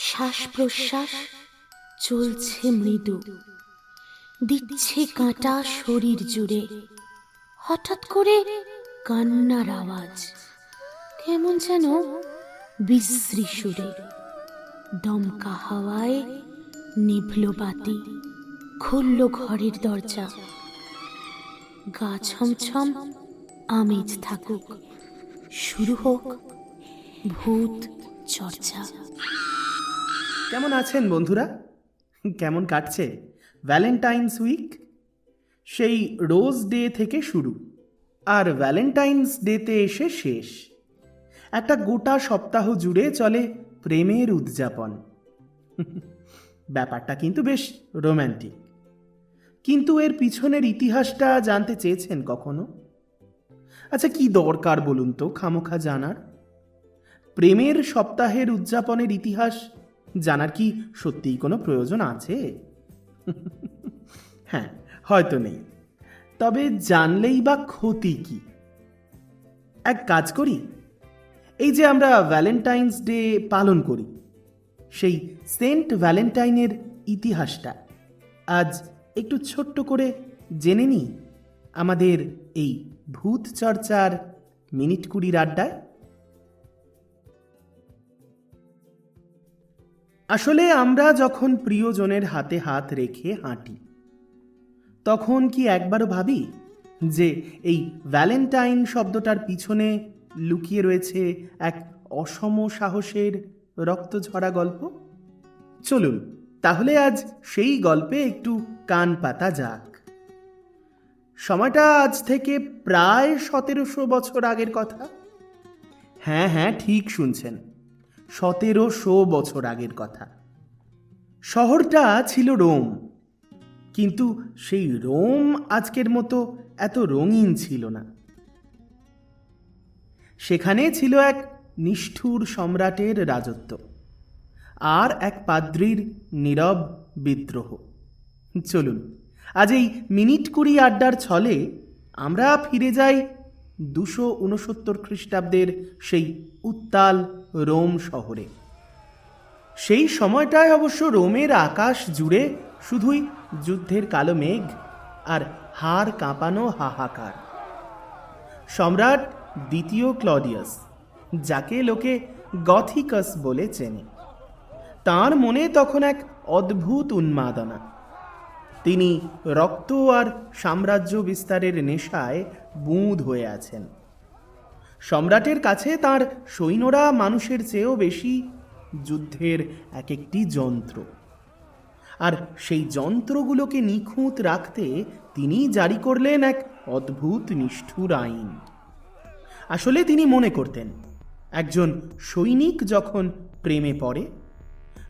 শ্বাস প্রশ্বাস চলছে মৃদু। দিচ্ছে কাঁটা শরীর জুড়ে। হঠাৎ করে কান্নার আওয়াজ। কেমন যেন বিশ্রী সুরে। দমকা হাওয়ায় নিভল বাতি। খুলল ঘরের দরজা। গা ছমছম আমেজ থাকুক। শুরু হোক ভূত চর্চা। কেমন আছেন বন্ধুরা? কেমন কাটছে? ভ্যালেন্টাইন্স উইক সেই রোজ ডে থেকে শুরু, আর ভ্যালেন্টাইন্স ডেতে এসে শেষ। একটা গোটা সপ্তাহ জুড়ে চলে প্রেমের উদযাপন। ব্যাপারটা কিন্তু বেশ রোম্যান্টিক কিন্তু এর পিছনের ইতিহাসটা জানতে চেয়েছেন কখনো? আচ্ছা কি দরকার বলুন তো, খামোখা জানার? প্রেমের সপ্তাহের উদযাপনের ইতিহাস জানার কি সত্যিই কোনো প্রয়োজন আছে? হ্যাঁ হয়তো নেই। তবে জানলেই বা ক্ষতি কি? এক কাজ করি, এই যে আমরা ভ্যালেন্টাইন্স ডে পালন করি, সেই সেন্ট ভ্যালেন্টাইনের ইতিহাসটা আজ একটু ছোট্ট করে জেনে নিই আমাদের এই ভূত চর্চার মিনিট কুড়ির আড্ডায়। আসলে আমরা যখন প্রিয়জনের হাতে হাত রেখে হাঁটি, তখন কি একবারও ভাবি যে এই ভ্যালেন্টাইন শব্দটার পিছনে লুকিয়ে রয়েছে এক অসম সাহসের রক্তঝরা গল্প? চলুন, তাহলে আজ সেই গল্পে একটু কান পাতা যাক। সময়টা আজ থেকে প্রায় সতেরোশো বছর আগের কথা। হ্যাঁ হ্যাঁ ঠিক শুনছেন। সতেরোশো বছর আগের কথা। শহরটা ছিল রোম। কিন্তু সেই রোম আজকের মতো এত রঙিন ছিল না। সেখানে ছিল এক নিষ্ঠুর সম্রাটের রাজত্ব আর এক পাদ্রির নীরব বিদ্রোহ। চলুন, আজ এই মিনিট কুড়ি আড্ডার ছলে আমরা ফিরে যাই দুশো উনসত্তর খ্রিস্টাব্দের সেই উত্তাল রোম শহরে। সেই সময়টায় অবশ্য রোমের আকাশ জুড়ে শুধুই যুদ্ধের কালো মেঘ আর হাড় কাঁপানো হাহাকার। সম্রাট দ্বিতীয় ক্লডিয়াস, যাকে লোকে গথিকাস বলে চেনে, তার মনে তখন এক অদ্ভুত উন্মাদনা। তিনি রক্ত আর সাম্রাজ্য বিস্তারের নেশায় বুঁদ হয়ে আছেন। সম্রাটের কাছে তার সৈন্যরা মানুষের চেয়েও বেশি যুদ্ধের এক একটি যন্ত্র। আর সেই যন্ত্রগুলোকে নিখুঁত রাখতে তিনি জারি করলেন এক অদ্ভুত নিষ্ঠুর আইন। আসলে তিনি মনে করতেন, একজন সৈনিক যখন প্রেমে পড়ে,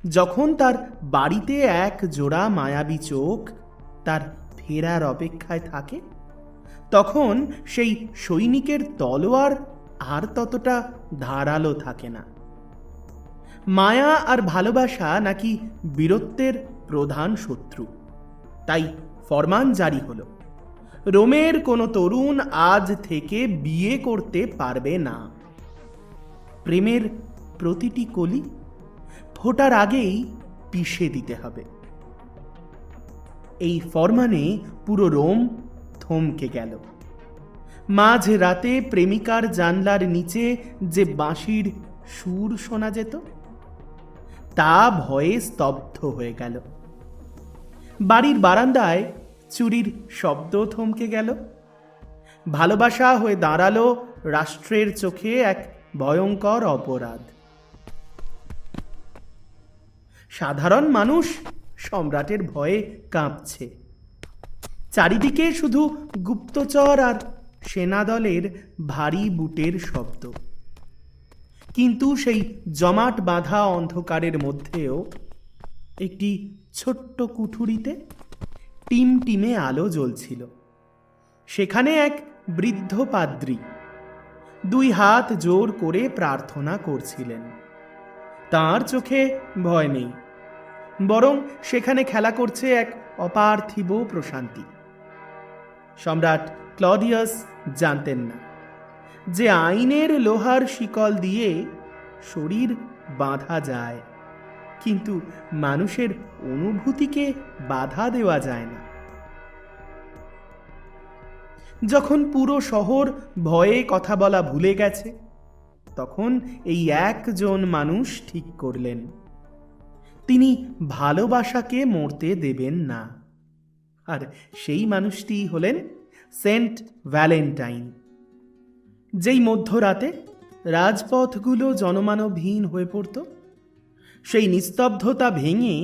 যখন তার বাড়িতে এক জোড়া মায়াবী চোখ তার ফেরার অপেক্ষায় থাকে, তখন সেই সৈনিকের তলোয়ার আর ততটা ধারালো থাকে না। মায়া আর ভালোবাসা নাকি বীরত্বের প্রধান শত্রু। তাই ফরমান জারি হলো। রোমের কোনো তরুণ আজ থেকে বিয়ে করতে পারবে না। প্রেমের প্রতিটি কলি ফোটার আগেই পিষে দিতে হবে। এই ফরমানে পুরো রোম থমকে গেল। মাঝ রাতে প্রেমিকার জানলার নিচে যে বাঁশির সুর শোনা যেত, তা ভয়ে স্তব্ধ হয়ে গেল। বাড়ির বারান্দায় চুরির শব্দ থমকে গেল। ভালোবাসা হয়ে দাঁড়াল রাষ্ট্রের চোখে এক ভয়ঙ্কর অপরাধ। সাধারণ মানুষ সম্রাটের ভয়ে কাঁপছে। চারিদিকে শুধু গুপ্তচর আর সেনাদলের ভারী বুটের শব্দ। কিন্তু সেই জমাট বাঁধা অন্ধকারের মধ্যেও একটি ছোট্ট কুঠুরিতে টিম টিমে আলো জ্বলছিল। সেখানে এক বৃদ্ধ পাদ্রী দুই হাত জোর করে প্রার্থনা করছিলেন। তার চোখে ভয় নেই। বরং সেখানে খেলা করছে এক অপার্থিব প্রশান্তি। সম্রাট ক্লডিয়াস জানতেন না যে আইনের লোহার শিকল দিয়ে শরীর বাঁধা যায়, কিন্তু মানুষের অনুভূতিকে বাধা দেওয়া যায় না। যখন পুরো শহর ভয়ে কথা বলা ভুলে গেছে, তখন এই একজন মানুষ ঠিক করলেন। তিনি ভালোবাসাকে মরতে দেবেন না। আর সেই মানুষটি হলেন সেন্ট ভ্যালেন্টাইন, যেই মধ্যরাতে রাজপথগুলো জনমানবহীন হয়ে পড়ত। সেই নিস্তব্ধতা ভেঙে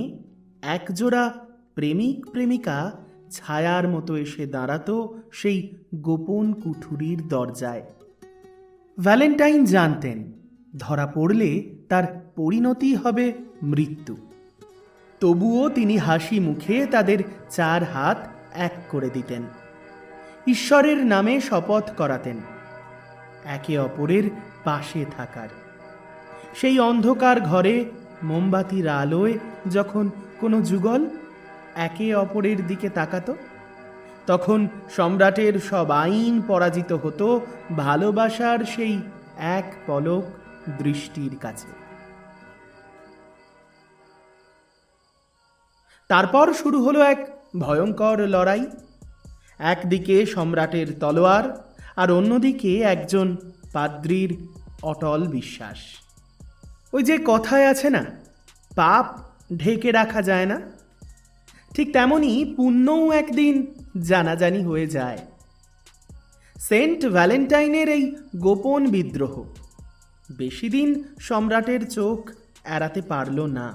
একজোড়া প্রেমিক প্রেমিকা ছায়ার মতো এসে দাঁড়াতো সেই গোপন কুঠুরির দরজায়। ভ্যালেন্টাইন জানতেন, ধরা পড়লে তার পরিণতি হবে মৃত্যু। তবুও তিনি হাসি মুখে তাদের চার হাত এক করে দিতেন। ঈশ্বরের নামে শপথ করাতেন, একে অপরের পাশে থাকার। সেই অন্ধকার ঘরে মোমবাতির আলোয় যখন কোনো যুগল একে অপরের দিকে তাকাত, তখন সম্রাটের সব আইন পরাজিত হতো ভালোবাসার সেই এক পলক দৃষ্টির কাছে। তারপর শুরু হলো এক ভয়ঙ্কর লড়াই। একদিকে সম্রাটের তলোয়ার আর অন্যদিকে একজন পাদ্রির অটল বিশ্বাস। ওই যে কথায় আছে না, পাপ ঢেকে রাখা যায় না? ঠিক তেমনই পুণ্যও একদিন জানাজানি হয়ে যায়। সেন্ট ভ্যালেন্টাইনের এই গোপন বিদ্রোহ, বেশি দিন সম্রাটের চোখ এড়াতে পারল না।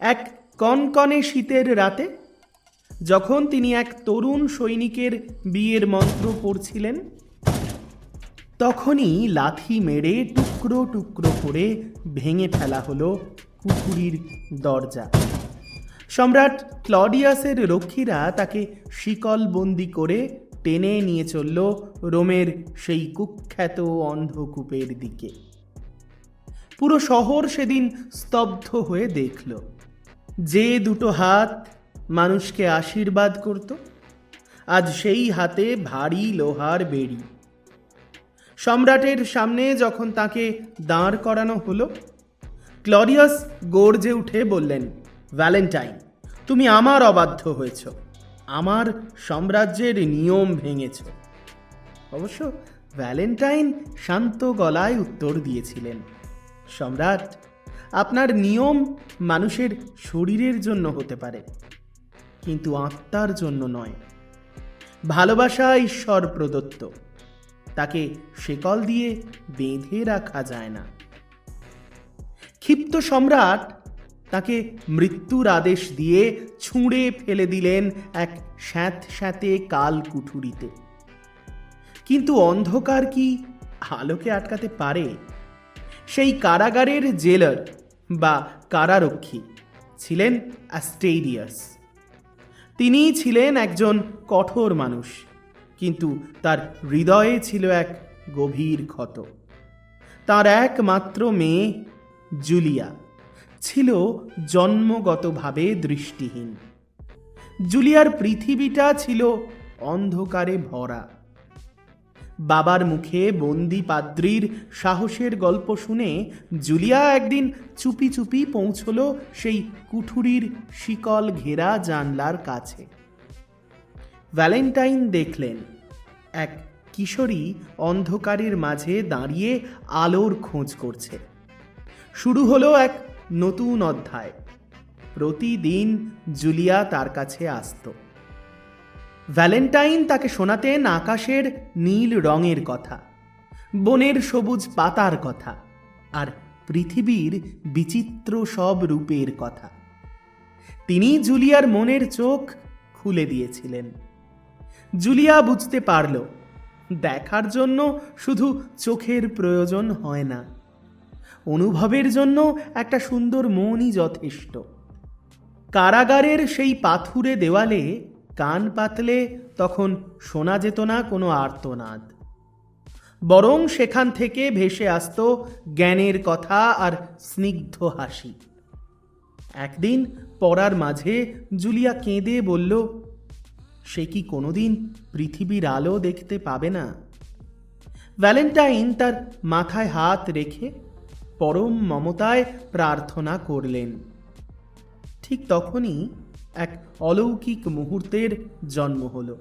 এক কনকনে শীতের রাতে, যখন তিনি এক তরুণ সৈনিকের বিয়ের মন্ত্র পড়ছিলেন, তখনই লাথি মেরে টুকরো টুকরো করে ভেঙে ফেলা হলো পুকুরির দরজা। সম্রাট ক্লডিয়াসের রক্ষীরা তাকে শিকল বন্দি করে টেনে নিয়ে চলল রোমের সেই কুখ্যাত অন্ধকূপের দিকে। পুরো শহর সেদিন স্তব্ধ হয়ে দেখল। যে দুটো হাত মানুষকে আশীর্বাদ করত, আজ সেই হাতে ভারী লোহার বেড়ি। সম্রাটের সামনে যখন তাকে দাঁড় করানো হলো ক্লডিয়াস গর্জে উঠে বললেন, ভ্যালেন্টাইন, তুমি আমার অবাধ্য হয়েছ। আমার সাম্রাজ্যের নিয়ম ভেঙেছ। অবশ্য ভ্যালেন্টাইন শান্ত গলায় উত্তর দিয়েছিলেন, সম্রাট আপনার নিয়ম মানুষের শরীরের জন্য হতে পারে, কিন্তু আত্মার জন্য নয়। ভালোবাসা ঈশ্বর প্রদত্ত, তাকে শেকল দিয়ে বেঁধে রাখা যায় না। ক্ষিপ্ত সম্রাট তাকে মৃত্যুর আদেশ দিয়ে ছুঁড়ে ফেলে দিলেন এক স্যাঁত স্যাঁতে কাল কুঠুরিতে। কিন্তু অন্ধকার কি আলোকে আটকাতে পারে? সেই কারাগারের জেলার বা কারারক্ষী, ছিলেন অ্যাস্টেডিয়াস তিনি ছিলেন একজন কঠোর মানুষ, কিন্তু তার হৃদয়ে ছিল এক গভীর ক্ষত। তার একমাত্র মেয়ে, জুলিয়া, ছিল জন্মগতভাবে দৃষ্টিহীন। জুলিয়ার পৃথিবীটা ছিল অন্ধকারে ভরা। বাবার মুখে বন্দি পাদ্রির সাহসের গল্প শুনে জুলিয়া একদিন চুপি চুপি পৌঁছল সেই কুঠুরির শিকল ঘেরা জানলার কাছে। ভ্যালেন্টাইন দেখলেন, এক কিশোরী অন্ধকারের মাঝে দাঁড়িয়ে আলোর খোঁজ করছে। শুরু হলো এক নতুন অধ্যায়। প্রতিদিন জুলিয়া তার কাছে আসতো। ভ্যালেন্টাইন তাকে শোনাতেন আকাশের নীল রঙের কথা, বনের সবুজ পাতার কথা আর পৃথিবীর বিচিত্র সব রূপের কথা। তিনি জুলিয়ার মনের চোখ খুলে দিয়েছিলেন। জুলিয়া বুঝতে পারল, দেখার জন্য শুধু চোখের প্রয়োজন হয় না, অনুভবের জন্য একটা সুন্দর মনই যথেষ্ট। কারাগারের সেই পাথুরে দেওয়ালে কান পাতলে তখন শোনা যেত না, কোনো আর্তনাদ। বরং সেখান থেকে ভেসে আসত জ্ঞানের কথা আর স্নিগ্ধ হাসি। একদিন পড়ার মাঝে জুলিয়া কেঁদে বলল, সে কি কোনোদিন পৃথিবীর আলো দেখতে পাবে না? ভ্যালেন্টাইন তার মাথায় হাত রেখে পরম মমতায় প্রার্থনা করলেন। ঠিক তখনই এক অলৌকিক মুহূর্তের জন্ম হলো।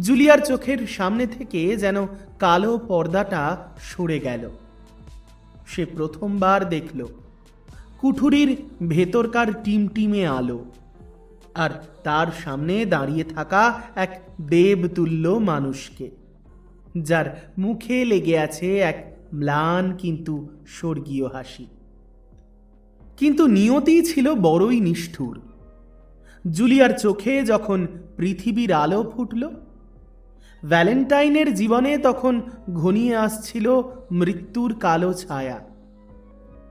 জুলিয়ার চোখের সামনে থেকে যেন কালো পর্দাটা সরে গেল। সে প্রথমবার দেখল। কুঠুরির ভেতরকার টিমটিমে আলো। আর তার সামনে দাঁড়িয়ে থাকা এক দেবতুল্য মানুষকে, যার মুখে লেগে আছে এক ম্লান কিন্তু স্বর্গীয় হাসি। কিন্তু নিয়তি ছিল বড়ই নিষ্ঠুর। জুলিয়ার চোখে যখন পৃথিবীর আলো ফুটল, ভ্যালেন্টাইনের জীবনে তখন ঘনিয়ে আসছিল মৃত্যুর কালো ছায়া।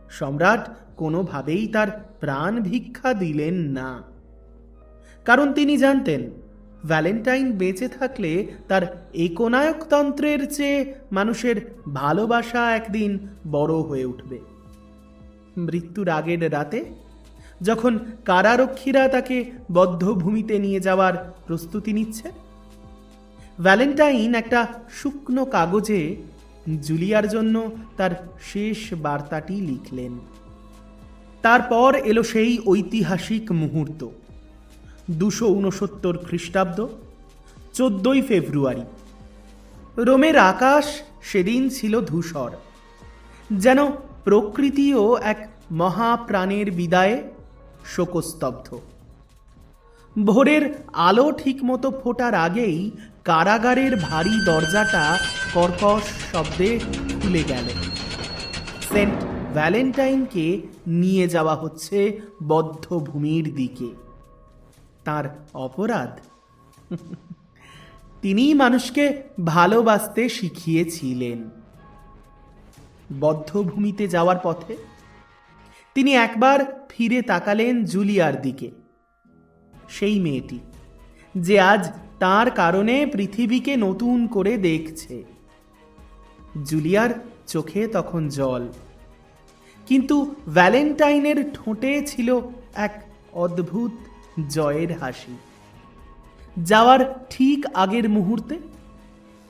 সম্রাট কোনোভাবেই তার প্রাণ ভিক্ষা দিলেন না। কারণ তিনি জানতেন, ভ্যালেন্টাইন বেঁচে থাকলে তার একনায়কতন্ত্রের চেয়ে মানুষের ভালোবাসা একদিন বড় হয়ে উঠবে। মৃত্যুর আগের রাতে যখন কারারক্ষীরা তাকে বদ্ধভূমিতে নিয়ে যাওয়ার প্রস্তুতি নিচ্ছে। ভ্যালেন্টাইন একটা শুকনো কাগজে জুলিয়ার জন্য তার শেষ বার্তাটি লিখলেন। তারপর এলো সেই ঐতিহাসিক মুহূর্ত। দুশো উনসত্তর খ্রিস্টাব্দ, চোদ্দই ফেব্রুয়ারি। রোমের আকাশ সেদিন ছিল ধূসর। যেন প্রকৃতিও এক মহাপ্রাণের বিদায়ে শোকস্তব্ধ। ভোরের আলো ঠিকমতো ফোটার আগেই কারাগারের ভারী দরজাটা কর্কশ শব্দে খুলে গেল। সেন্ট ভ্যালেন্টাইনকে নিয়ে যাওয়া হচ্ছে বদ্ধভূমির দিকে। তার অপরাধ? তিনি মানুষকে ভালোবাসতে শিখিয়েছিলেন। বদ্ধভূমিতে যাওয়ার পথে তিনি একবার ফিরে তাকালেন জুলিয়ার দিকে। সেই মেয়েটি, যে আজ তার কারণে পৃথিবীকে নতুন করে দেখছে। জুলিয়ার চোখে তখন জল। কিন্তু ভ্যালেন্টাইনের ঠোঁটে ছিল এক অদ্ভুত জয়ের হাসি। যাওয়ার ঠিক আগের মুহূর্তে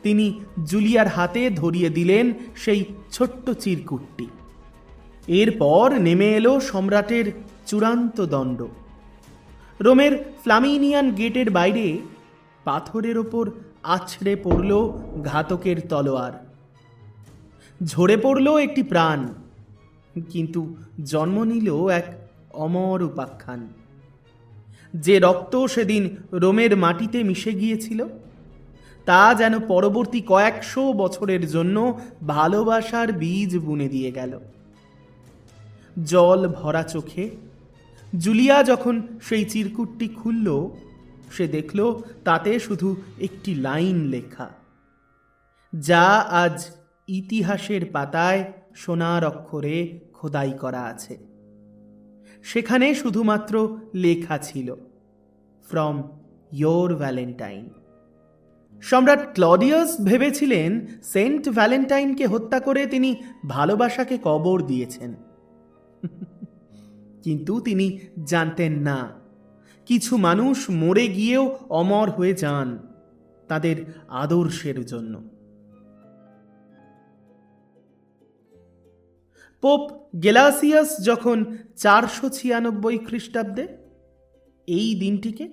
তিনি জুলিয়ার হাতে ধরিয়ে দিলেন সেই ছোট্ট চিরকুটটি। এরপর নেমে এলো সম্রাটের চূড়ান্ত দণ্ড। রোমের ফ্লামিনিয়ান গেটের বাইরে পাথরের ওপর আছড়ে পড়ল ঘাতকের তলোয়ার। ঝরে পড়ল একটি প্রাণ, কিন্তু জন্ম নিল এক অমর উপাখ্যান। যে রক্ত সেদিন রোমের মাটিতে মিশে গিয়েছিল, তা যেন পরবর্তী কয়েকশো বছরের জন্য ভালোবাসার বীজ বুনে দিয়ে গেল। জল ভরা চোখে। জুলিয়া যখন সেই চিরকুটটি খুলল, সে দেখল তাতে শুধু একটি লাইন লেখা। যা আজ ইতিহাসের পাতায় সোনার অক্ষরে খোদাই করা আছে। সেখানে শুধুমাত্র লেখা ছিল ফ্রম ইয়োর ভ্যালেন্টাইন সম্রাট ক্লডিয়াস ভেবেছিলেন সেন্ট ভ্যালেন্টাইনকে হত্যা করে তিনি ভালোবাসাকে কবর দিয়েছেন। কিন্তু তিনি জানতেন না। কিছু মানুষ মরে গিয়েও অমর হয়ে যান তাদের আদর্শের জন্য। পোপ গেলাসিয়াস যখন চারশো ছিয়ানব্বই খ্রিস্টাব্দে এই দিনটিকে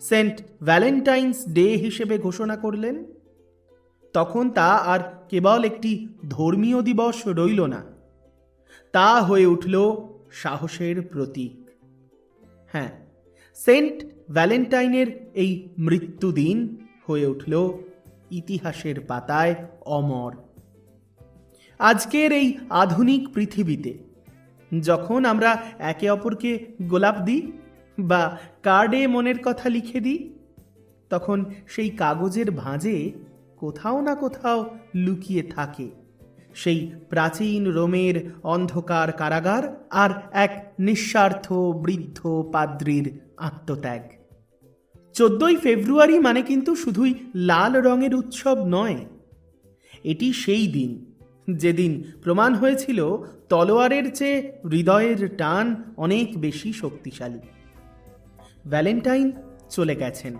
সেন্ট ভ্যালেন্টাইন্স ডে হিসেবে ঘোষণা করলেন, তখন তা আর কেবল একটি ধর্মীয় দিবস রইল না। তা হয়ে উঠল সাহসের প্রতীক। হ্যাঁ সেন্ট ভ্যালেন্টাইনের এই মৃত্যুদিন হয়ে উঠল ইতিহাসের পাতায় অমর। আজকের এই আধুনিক পৃথিবীতে যখন আমরা একে অপরকে গোলাপ দিই বা কার্ডে মনের কথা লিখে দিই, তখন সেই কাগজের ভাঁজে কোথাও না কোথাও লুকিয়ে থাকে। সেই প্রাচীন রোমের অন্ধকার কারাগার আর এক নিঃস্বার্থ বৃদ্ধ পাদ্রির আত্মত্যাগ। চোদ্দই ফেব্রুয়ারি মানে কিন্তু শুধুই লাল রঙের উৎসব নয়। এটি সেই দিন, যেদিন প্রমাণ হয়েছিল তলোয়ারের চেয়ে হৃদয়ের টান অনেক বেশি শক্তিশালী। ভ্যালেন্টাইন চলে গেছেন,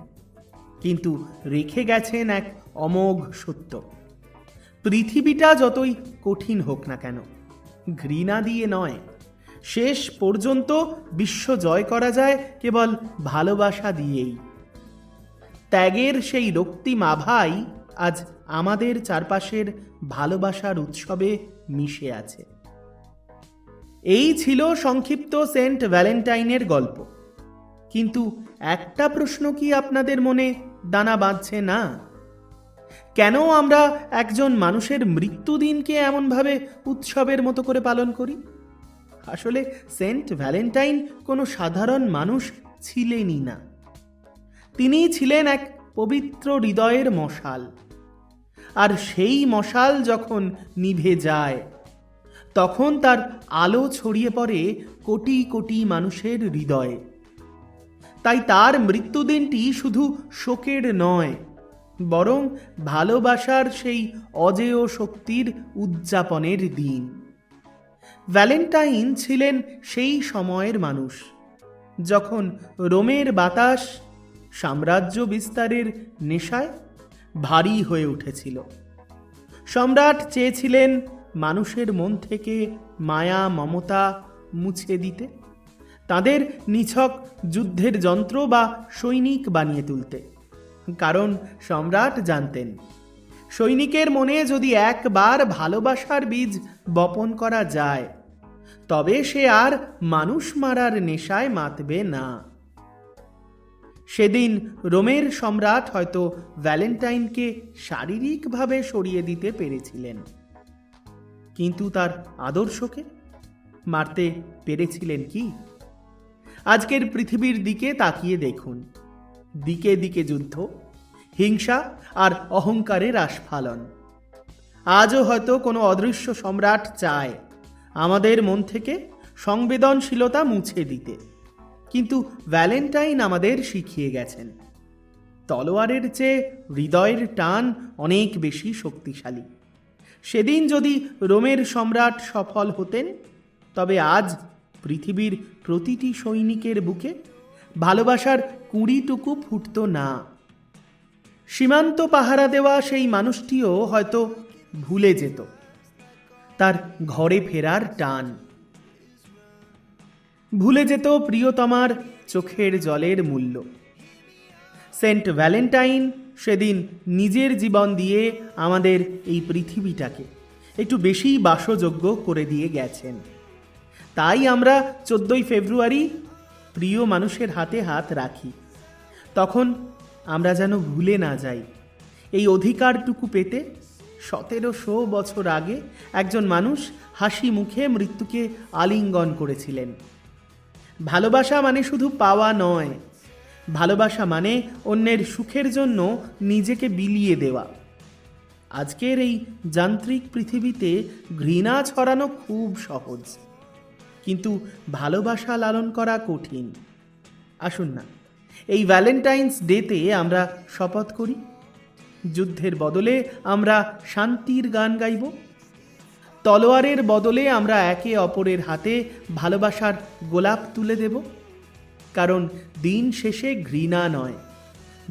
কিন্তু রেখে গেছেন এক অমোঘ সত্য। পৃথিবীটা যতই কঠিন হোক না কেন, ঘৃণা দিয়ে নয়। শেষ পর্যন্ত বিশ্ব জয় করা যায় কেবল ভালোবাসা দিয়েই। ত্যাগের সেই রক্তিম আভাই আজ আমাদের চারপাশের ভালোবাসার উৎসবে মিশে আছে। এই ছিল সংক্ষিপ্ত সেন্ট ভ্যালেন্টাইনের গল্প। কিন্তু একটা প্রশ্ন কি আপনাদের মনে দানা বাঁধছে না? কেন আমরা একজন মানুষের মৃত্যুদিনকে এমনভাবে উৎসবের মতো করে পালন করি? আসলে সেন্ট ভ্যালেন্টাইন কোনো সাধারণ মানুষ ছিলেনই না। তিনি ছিলেন এক পবিত্র হৃদয়ের মশাল। আর সেই মশাল যখন নিভে যায়, তখন তার আলো ছড়িয়ে পড়ে কোটি কোটি মানুষের হৃদয়ে। তাই তার মৃত্যুদিনটি শুধু শোকের নয় বরং ভালোবাসার সেই অজেয় শক্তির উদযাপনের দিন। ভ্যালেন্টাইন ছিলেন সেই সময়ের মানুষ। যখন রোমের বাতাস সাম্রাজ্য বিস্তারের নেশায় ভারী হয়ে উঠেছিল। সম্রাট চেয়েছিলেন মানুষের মন থেকে মায়া, মমতা মুছে দিতে, তাদের নিছক যুদ্ধের যন্ত্র বা সৈনিক বানিয়ে তুলতে। কারণ সম্রাট জানতেন। সৈনিকের মনে যদি একবার ভালোবাসার বীজ বপন করা যায়, তবে সে আর মানুষ মারার নেশায় মাতবে না। সেদিন রোমের সম্রাট হয়তো ভ্যালেন্টাইনকে শারীরিকভাবে সরিয়ে দিতে পেরেছিলেন। কিন্তু তার আদর্শকে মারতে পেরেছিলেন কি? আজকের পৃথিবীর দিকে তাকিয়ে দেখুন। দিকে দিকে যুদ্ধ, হিংসা আর অহংকারের আস্ফালন আজও হয়তো কোনো অদৃশ্য সম্রাট চায় আমাদের মন থেকে সংবেদনশীলতা মুছে দিতে। কিন্তু ভ্যালেন্টাইন আমাদের শিখিয়ে গেছেন, তলোয়ারের চেয়ে হৃদয়ের টান অনেক বেশি শক্তিশালী। সেদিন যদি রোমের সম্রাট সফল হতেন, তবে আজ পৃথিবীর প্রতিটি সৈনিকের বুকে ভালোবাসার কুড়িটুকু ফুটত না। সীমান্ত পাহারা দেওয়া সেই মানুষটিও হয়তো ভুলে যেত। তার ঘরে ফেরার টান। ভুলে যেত প্রিয়তমার চোখের জলের মূল্য। সেন্ট ভ্যালেন্টাইন সেদিন নিজের জীবন দিয়ে আমাদের এই পৃথিবীটাকে একটু বেশি বাসযোগ্য করে দিয়ে গেছেন। তাই আমরা চোদ্দোই ফেব্রুয়ারি প্রিয় মানুষের হাতে হাত রাখি। তখন আমরা যেন ভুলে না যাই। এই অধিকারটুকু পেতে সতেরোশো বছর আগে একজন মানুষ হাসি মুখে মৃত্যুকে আলিঙ্গন করেছিলেন। ভালোবাসা মানে শুধু পাওয়া নয়, ভালোবাসা মানে অন্যের সুখের জন্য নিজেকে বিলিয়ে দেওয়া। আজকের এই যান্ত্রিক পৃথিবীতে ঘৃণা ছড়ানো খুব সহজ, কিন্তু ভালোবাসা লালন করা কঠিন। আসুন না। এই ভ্যালেন্টাইন্স ডেতে আমরা শপথ করি। যুদ্ধের বদলে আমরা শান্তির গান গাইব। তলোয়ারের বদলে আমরা একে অপরের হাতে ভালোবাসার গোলাপ তুলে দেব। কারণ দিন শেষে ঘৃণা নয়,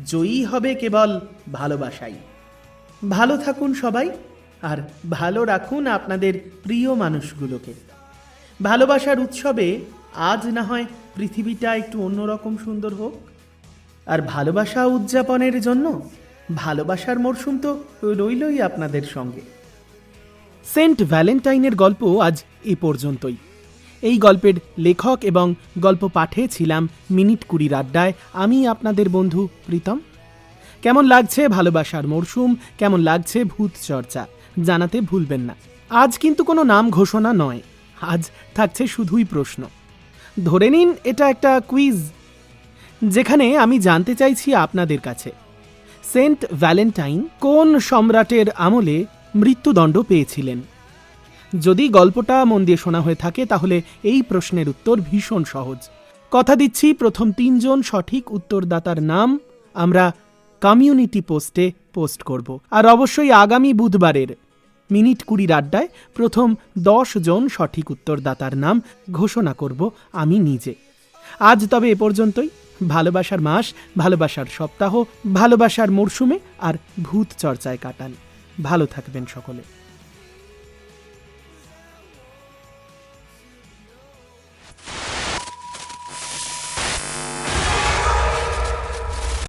জয়ী হবে কেবল ভালোবাসাই। ভালো থাকুন সবাই, আর ভালো রাখুন আপনাদের প্রিয় মানুষগুলোকে। ভালোবাসার উৎসবে আজ না হয় পৃথিবীটা একটু অন্যরকম সুন্দর হোক। আর ভালোবাসা উদযাপনের জন্য ভালোবাসার মরশুম তো রইলই আপনাদের সঙ্গে। সেন্ট ভ্যালেন্টাইনের গল্প আজ এ পর্যন্তই। এই গল্পের লেখক এবং গল্প পাঠে ছিলাম মিনিট কুড়ির আড্ডায় আমি আপনাদের বন্ধু প্রীতম। কেমন লাগছে ভালোবাসার মরশুম? কেমন লাগছে ভূত চর্চা? জানাতে ভুলবেন না। আজ কিন্তু কোনো নাম ঘোষণা নয়। আজ থাকছে শুধুই প্রশ্ন। ধরে নিন এটা একটা কুইজ। যেখানে আমি জানতে চাইছি আপনাদের কাছে। সেন্ট ভ্যালেন্টাইন কোন সম্রাটের আমলে মৃত্যুদণ্ড পেয়েছিলেন? যদি গল্পটা মন দিয়ে শোনা হয়ে থাকে, তাহলে এই প্রশ্নের উত্তর ভীষণ সহজ। কথা দিচ্ছি প্রথম তিনজন সঠিক উত্তরদাতার নাম। আমরা কমিউনিটি পোস্টে পোস্ট করব। আর অবশ্যই আগামী বুধবারের মিনিট কুড়ির আড্ডায় প্রথম দশ জন সঠিক উত্তরদাতার নাম ঘোষণা করব আমি নিজে। আজ তবে এ পর্যন্তই। ভালোবাসার মাস ভালোবাসার সপ্তাহ ভালোবাসার মরশুমে আর ভূত চর্চায় কাটান। ভালো থাকবেন সকলে।